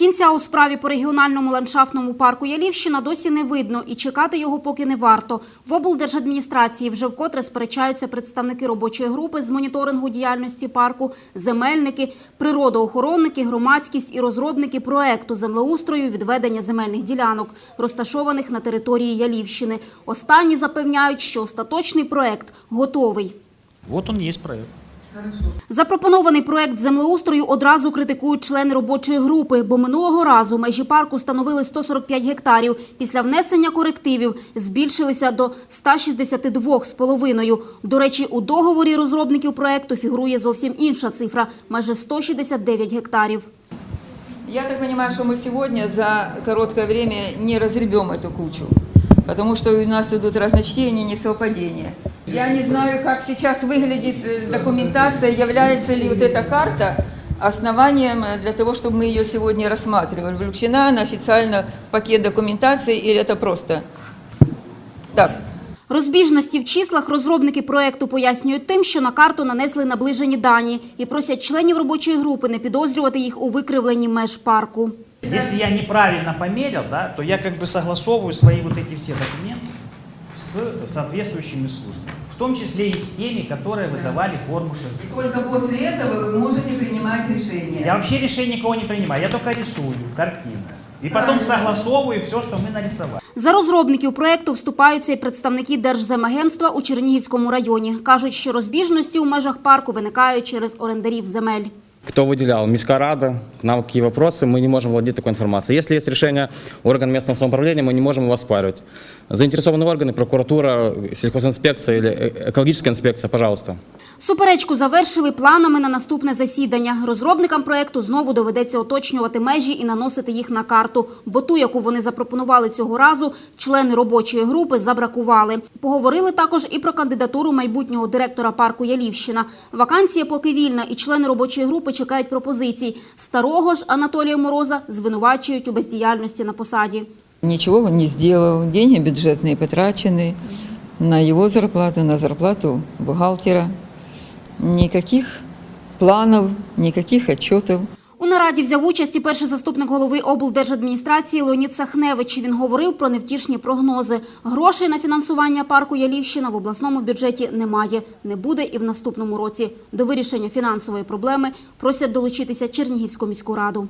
Кінця у справі по регіональному ландшафтному парку Ялівщина досі не видно і чекати його поки не варто. В облдержадміністрації вже вкотре сперечаються представники робочої групи з моніторингу діяльності парку, земельники, природоохоронники, громадськість і розробники проекту землеустрою відведення земельних ділянок, розташованих на території Ялівщини. Останні запевняють, що остаточний проект готовий. Вот он есть проект. Запропонований проект землеустрою одразу критикують члени робочої групи, бо минулого разу межі парку становили 145 гектарів. Після внесення корективів збільшилися до 162,5. До речі, у договорі розробників проекту фігурує зовсім інша цифра – майже 169 гектарів. Я так понимаю, что мы сегодня за короткое время не разгребем эту кучу, потому что у нас идут разночтения, несовпадения. Я не знаю, как сейчас выглядит э, документация, является ли вот эта карта основанием э, для того, чтобы мы ее сегодня рассматривали. Включена она официально в пакет документации или это просто так? Розбіжності в числах розробники проекту пояснюють тим, що на карту нанесли наближені дані і просять членів робочої групи не підозрювати їх у викривленні меж парку. Если я неправильно померил, да, то я как бы согласовываю свои вот эти все документы с соответствующими службами. В том числе и с теми, которые выдавали форму 6. Только после этого вы можете принимать решение. Я вообще решений никого не принимаю, я только рисую картины. И потом согласовываю все, что мы нарисовали. За розробників проекту вступаються і представники Держземагентства у Чернігівському районі. Кажуть, що розбіжності у межах парку виникають через орендарів земель. Кто выделял? Міська рада. К нам какие вопросы? Мы не можем владеть такой информацией. Если есть решение органа местного самоуправления, мы не можем его оспаривать. Заинтересованные органы, прокуратура, сельхозинспекция или э- экологическая инспекция, пожалуйста. Суперечку завершили планами на наступне засідання. Розробникам проекту знову доведеться уточнювати межі і наносити їх на карту, бо ту, яку вони запропонували цього разу, члени робочої групи забракували. Поговорили також і про кандидатуру майбутнього директора парку Ялівщина. Вакансія поки вільна, і члени робочої групи чекають пропозицій. Старого ж Анатолія Мороза звинувачують у бездіяльності на посаді. Нічого він не зробив, гроші бюджетні потрачены на його зарплату, на зарплату бухгалтера. Ніяких планів, ніяких отчетов. Нараді взяв участь і перший заступник голови облдержадміністрації Леонід Сахневич. Він говорив про невтішні прогнози. Грошей на фінансування парку Ялівщина в обласному бюджеті немає. Не буде і в наступному році. До вирішення фінансової проблеми просять долучитися Чернігівську міську раду.